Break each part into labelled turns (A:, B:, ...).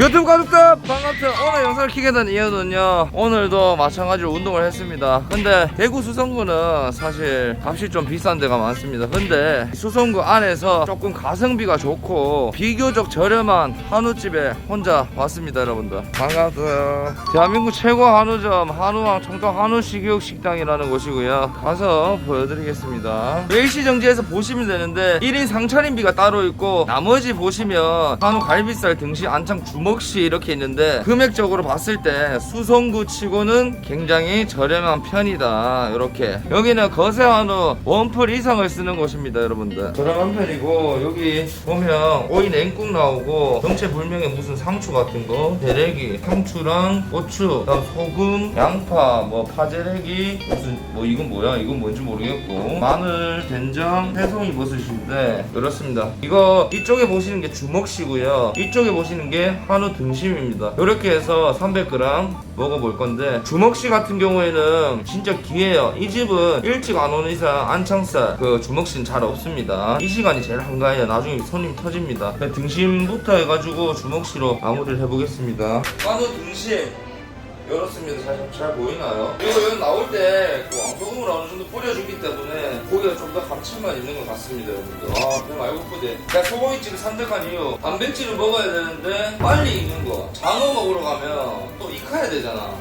A: 유튜브 가족들 반갑습니다. 오늘 영상을 키게 된 이유는요 오늘도 마찬가지로 운동을 했습니다. 근데 대구 수성구는 사실 값이 좀 비싼 데가 많습니다. 근데 수성구 안에서 조금 가성비가 좋고 비교적 저렴한 한우집에 혼자 왔습니다 여러분들. 반갑어요 대한민국 최고 한우점 한우왕 청통 한우식육 식당이라는 곳이고요. 가서 보여드리겠습니다. 일시정지에서 보시면 되는데 1인 상차림비가 따로 있고 나머지 보시면 한우 갈비살 등심 안창 주먹 시 이렇게 있는데 금액적으로 봤을 때 수성구 치고는 굉장히 저렴한 편이다 이렇게. 여기는 거세 한우 원풀 이상을 쓰는 곳입니다 여러분들. 저렴한 편이고 여기 보면 오이 냉국 나오고 정체 불명의 무슨 상추 같은 거? 대래기 상추랑 고추 그다음 소금 양파 뭐 파재래기 무슨 뭐 이건 뭐야? 이건 뭔지 모르겠고. 마늘 된장 새송이 버섯인데 이렇습니다. 이거 이쪽에 보시는 게 주먹시고요. 이쪽에 보시는 게 한우 등심입니다. 이렇게 해서 300g 먹어볼 건데 주먹시 같은 경우에는 진짜 귀해요. 이 집은 일찍 안 오는 이상 안창살 그 주먹시는 잘 없습니다. 이 시간이 제일 한가해요. 나중에 손님 터집니다. 등심부터 해가지고 주먹시로 마무리를 해보겠습니다. 한우 등심 열었습니다. 잘, 잘 보이나요? 이거 여기 나올 때 그 왕소금을 어느 정도 뿌려주기 때문에 고기가 좀 더 감칠맛 있는 것 같습니다, 여러분들. 아, 그냥 알고 싶은데. 제가 소고기집을 선택한 이유, 단백질을 먹어야 되는데 빨리 익는 거. 장어 먹으러 가면 또 익혀야 되잖아.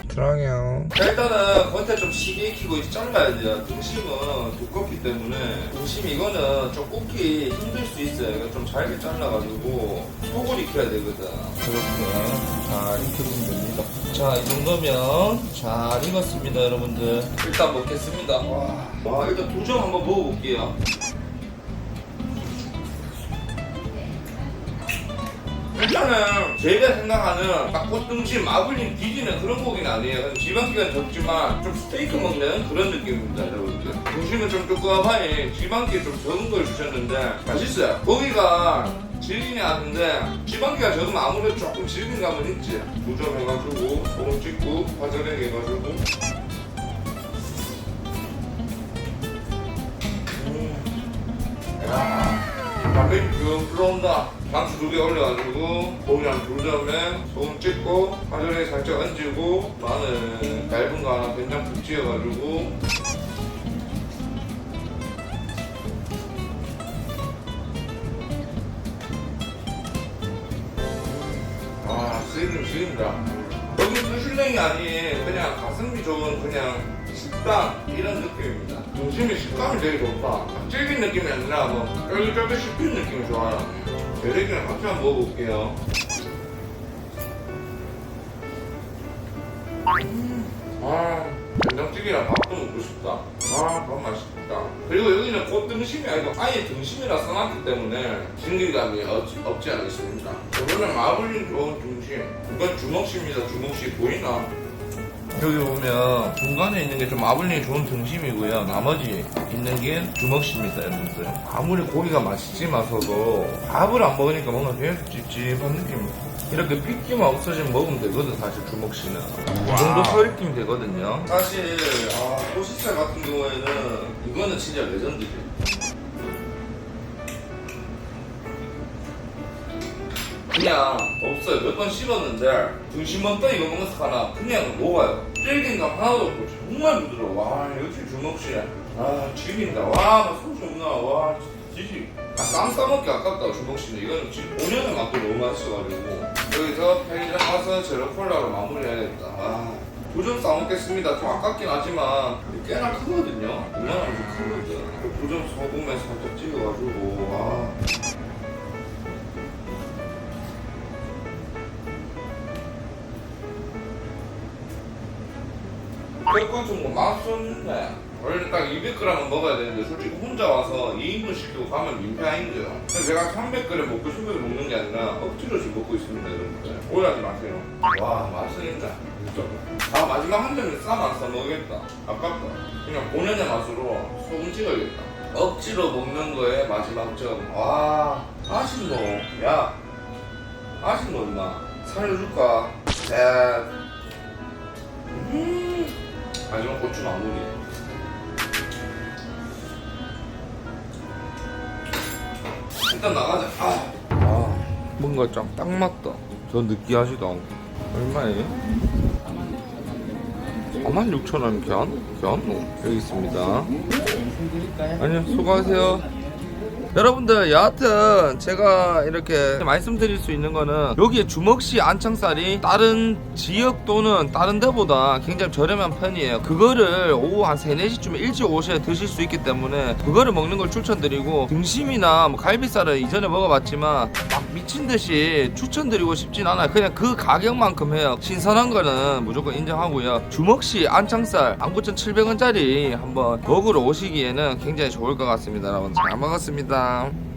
A: 자, 일단은 겉에 좀 시게 익히고 잘라야 돼요. 등심은 두껍기 때문에 등심 이거는 좀 굽기 힘들 수 있어요. 이거 좀 잘게 잘라가지고 속을 익혀야 되거든. 이렇게 잘 익혀주면 됩니다. 자, 이 정도면 잘 익었습니다, 여러분들. 일단 먹겠습니다. 와, 와 일단 두점 한번 먹어볼게요. 일단은 제가 생각하는 딱 꽃등심 마블링 뒤지는 그런 고기는 아니에요. 지방기가 적지만 좀 스테이크 먹는 그런 느낌입니다, 여러분들. 등심은 좀 조그마하니 지방기 좀 적은 걸 주셨는데 맛있어요. 고기가 질기네 하는데 지방기가 적으면 아무래도 조금 질긴 감은 있지. 두점 해가지고 소금 찍고 화자레 해가지고 쭉 들어온다. 상추 두 개 올려가지고 고기랑 두 점에 소금 찍고 파절에 살짝 얹고 마늘 얇은 거 하나 된장 푹 찍어가지고 쓰이긴 쓰인다. 여기 수실랭이 아닌 그냥 가성비 좋은 그냥 식당 이런 느낌입니다. 중심이 식감이 되게 좋다. 질긴 느낌이 아니라 뭐 쫄깃쫄깃 씹히는 느낌이 좋아요 대래기랑 같이 한번 먹어볼게요. 아 된장찌개랑 밥도 먹고 싶다. 아 밥 맛있다. 그리고 여기는 꽃 등심이 아니고 아예 등심이라 써놨기 때문에 신기감이 없지, 없지 않습니다 이거는 마블링 좋은 등심 이건 주먹씨입니다 주먹씨 보이나? 여기 보면 중간에 있는 게좀 마블링이 좋은 등심이고요. 나머지 있는 게 주먹씨입니다 여러분들. 아무리 고기가 맛있지만서도 밥을 안 먹으니까 뭔가 계속 찝찝한 느낌. 이렇게 핏기만 없어지면 먹으면 되거든 사실 주먹씨는. 이 정도 설익기면 되거든요. 사실 아, 소시살 같은 경우에는 이거는 진짜 레전드지 그냥 없어요. 몇 번 씹었는데 등심만 떠 이거 먹어서 하나 그냥 녹아요. 질긴감 하나도 없고 정말 부드러워. 와 역시 주먹씨. 아 질긴다. 와 소주 없나. 와 지지. 아, 쌈 싸먹기 아깝다 주먹씨는. 이거는 지금 5년을 맞고 너무 맛있어가지고 여기서 편의점 가서 제로 콜라로 마무리해야겠다. 아. 두점 싸먹겠습니다. 좀 아깝긴 하지만 꽤나 크거든요. 좀 크거든. 두점 소금에 살짝 찍어가지고 와. 뼈가좀 뭐 맛있었는데 원래 딱 200g은 먹어야 되는데 솔직히 혼자 와서 2인분 시키고 가면 민폐아닌데요. 그래서 제가 300g 먹고 싶어서 먹는 게 아니라 억지로 지금 먹고 있습니다 여러분들. 오해하지 마세요. 와 맛있는데. 진짜 아 마지막 한 점에 쌈안 싸먹겠다. 아깝다. 그냥 본연의 맛으로 소금 찍어야겠다. 억지로 먹는 거에 마지막 점 와 아쉽노. 야 아쉽노 임마. 살려줄까? 셋. 음. 마지막 고추 마무리. 일단 나가자. 아, 아 뭔가 좀 딱 맞다. 더 느끼하지도 않고 얼마에? 46,000원 견? 견? 여기 있습니다 아니요 수고하세요 여러분들 여하튼 제가 이렇게 말씀드릴 수 있는 거는 여기에 주먹씨 안창살이 다른 지역 또는 다른 데보다 굉장히 저렴한 편이에요. 그거를 오후 한 3, 4시쯤에 일찍 오셔야 드실 수 있기 때문에 그거를 먹는 걸 추천드리고 등심이나 뭐 갈비살을 이전에 먹어봤지만 막 미친 듯이 추천드리고 싶진 않아요. 그냥 그 가격만큼 해요. 신선한 거는 무조건 인정하고요. 주먹씨 안창살 19,700원짜리 한번 먹으러 오시기에는 굉장히 좋을 것 같습니다 여러분. 잘 먹었습니다 Hasta